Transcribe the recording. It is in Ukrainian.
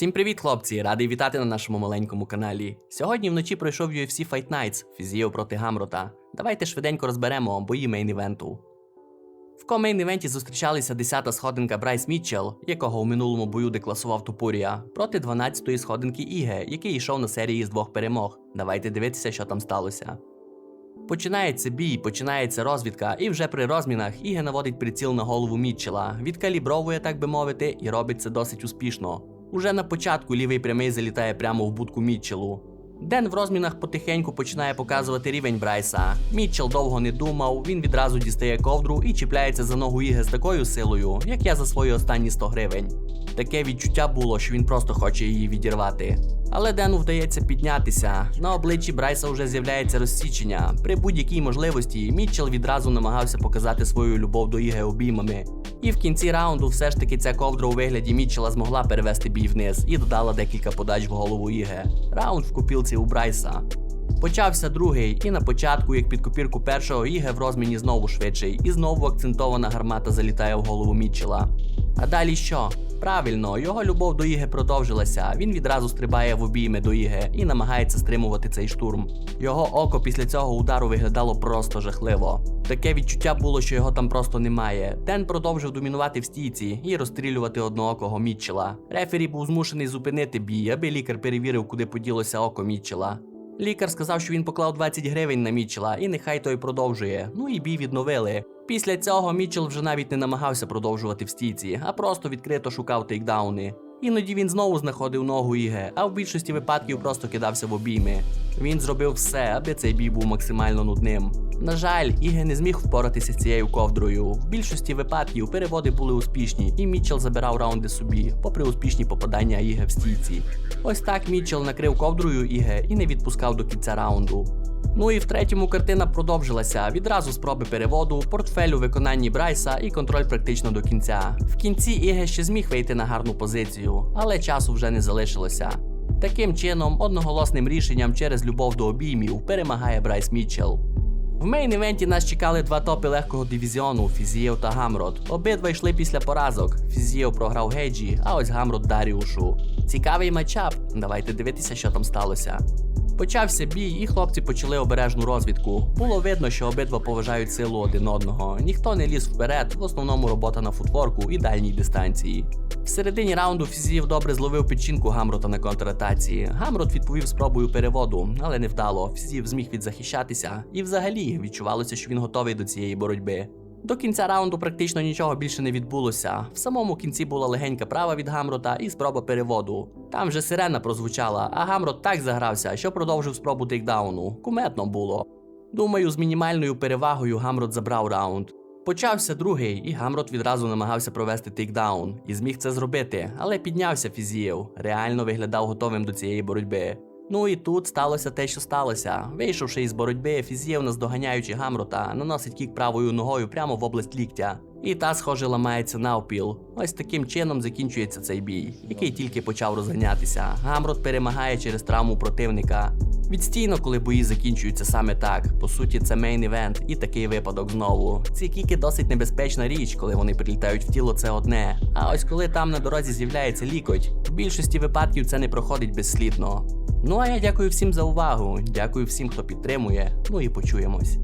Всім привіт, хлопці! Радий вітати на нашому маленькому каналі. Сьогодні вночі пройшов UFC Fight Nights Фізіо проти Гамрота. Давайте швиденько розберемо бої мейн-івенту. В комейн-івенті зустрічалися 10-та сходинка Брайс Мітчелл, якого у минулому бою декласував Тупурія, проти 12-ї сходинки Іге, який йшов на серії з двох перемог. Давайте дивитися, що там сталося. Починається бій, починається розвідка, і вже при розмінах Іге наводить приціл на голову Мітчела, відкалібровує, так би мовити, і робить це досить успішно. Уже на початку лівий прямий залітає прямо в будку Мітчелу. Ден в розмінах потихеньку починає показувати рівень Брайса. Мітчел довго не думав, він відразу дістає ковдру і чіпляється за ногу Іге з такою силою, як я за свої останні 100 гривень. Таке відчуття було, що він просто хоче її відірвати. Але Дену вдається піднятися. На обличчі Брайса вже з'являється розсічення. При будь-якій можливості Мітчел відразу намагався показати свою любов до Іге обіймами. І в кінці раунду все ж таки ця ковдра у вигляді Мітчела змогла перевести бій вниз і додала декілька подач в голову Іге. Раунд в купілці у Брайса. Почався другий, і на початку, як під копірку першого, Іге в розміні знову швидший, і знову акцентована гармата залітає в голову Мітчела. А далі що? Правильно, його любов до Іге продовжилася. Він відразу стрибає в обійми до Іге і намагається стримувати цей штурм. Його око після цього удару виглядало просто жахливо. Таке відчуття було, що його там просто немає. Ден продовжив домінувати в стійці і розстрілювати одноокого Мітчела. Рефері був змушений зупинити бій, аби лікар перевірив, куди поділося око Мітчела. Лікар сказав, що він поклав 20 гривень на Мічела, і нехай той продовжує. Ну і бій відновили. Після цього Мічел вже навіть не намагався продовжувати в стійці, а просто відкрито шукав тейкдауни. Іноді він знову знаходив ногу Іге, а в більшості випадків просто кидався в обійми. Він зробив все, аби цей бій був максимально нудним. На жаль, Іге не зміг впоратися з цією ковдрою. В більшості випадків переводи були успішні, і Мітчел забирав раунди собі, попри успішні попадання Іге в стійці. Ось так Мітчел накрив ковдрою Іге і не відпускав до кінця раунду. Ну і в третьому картина продовжилася. Відразу спроби переводу, портфель у виконанні Брайса і контроль практично до кінця. В кінці Іге ще зміг вийти на гарну позицію, але часу вже не залишилося. Таким чином, одноголосним рішенням через любов до обіймів перемагає Брайс Мітчелл. В мейн-івенті нас чекали два топи легкого дивізіону Фізієв та Гамрот. Обидва йшли після поразок. Фізієв програв Геджі, а ось Гамрот Даріушу. Цікавий матчап. Давайте дивитися, що там сталося. Почався бій, і хлопці почали обережну розвідку. Було видно, що обидва поважають силу один одного. Ніхто не ліз вперед, в основному робота на футворку і дальній дистанції. В середині раунду Фізієв добре зловив печінку Гамрота на контратації. Гамрот відповів спробою переводу, але не вдало. Фізієв зміг відзахищатися, і взагалі відчувалося, що він готовий до цієї боротьби. До кінця раунду практично нічого більше не відбулося. В самому кінці була легенька права від Гамрота і спроба переводу. Там вже сирена прозвучала, а Гамрот так загрався, що продовжив спробу тейкдауну. Куметно було. Думаю, з мінімальною перевагою Гамрот забрав раунд. Почався другий, і Гамрот відразу намагався провести тейкдаун і зміг це зробити, але піднявся Фізієв, реально виглядав готовим до цієї боротьби. Ну і тут сталося те, що сталося. Вийшовши із боротьби, Фізієв, наздоганяючи Гамрота, наносить кік правою ногою прямо в область ліктя. І та, схоже, ламається навпіл. Ось таким чином закінчується цей бій, який тільки почав розганятися. Гамрот перемагає через травму противника. Відстійно, коли бої закінчуються саме так. По суті, це мейн івент і такий випадок знову. Ці кіки досить небезпечна річ, коли вони прилітають в тіло, це одне. А ось коли там на дорозі з'являється лікоть, в більшості випадків це не проходить безслідно. Ну а я дякую всім за увагу. Дякую всім, хто підтримує. Ну і почуємось.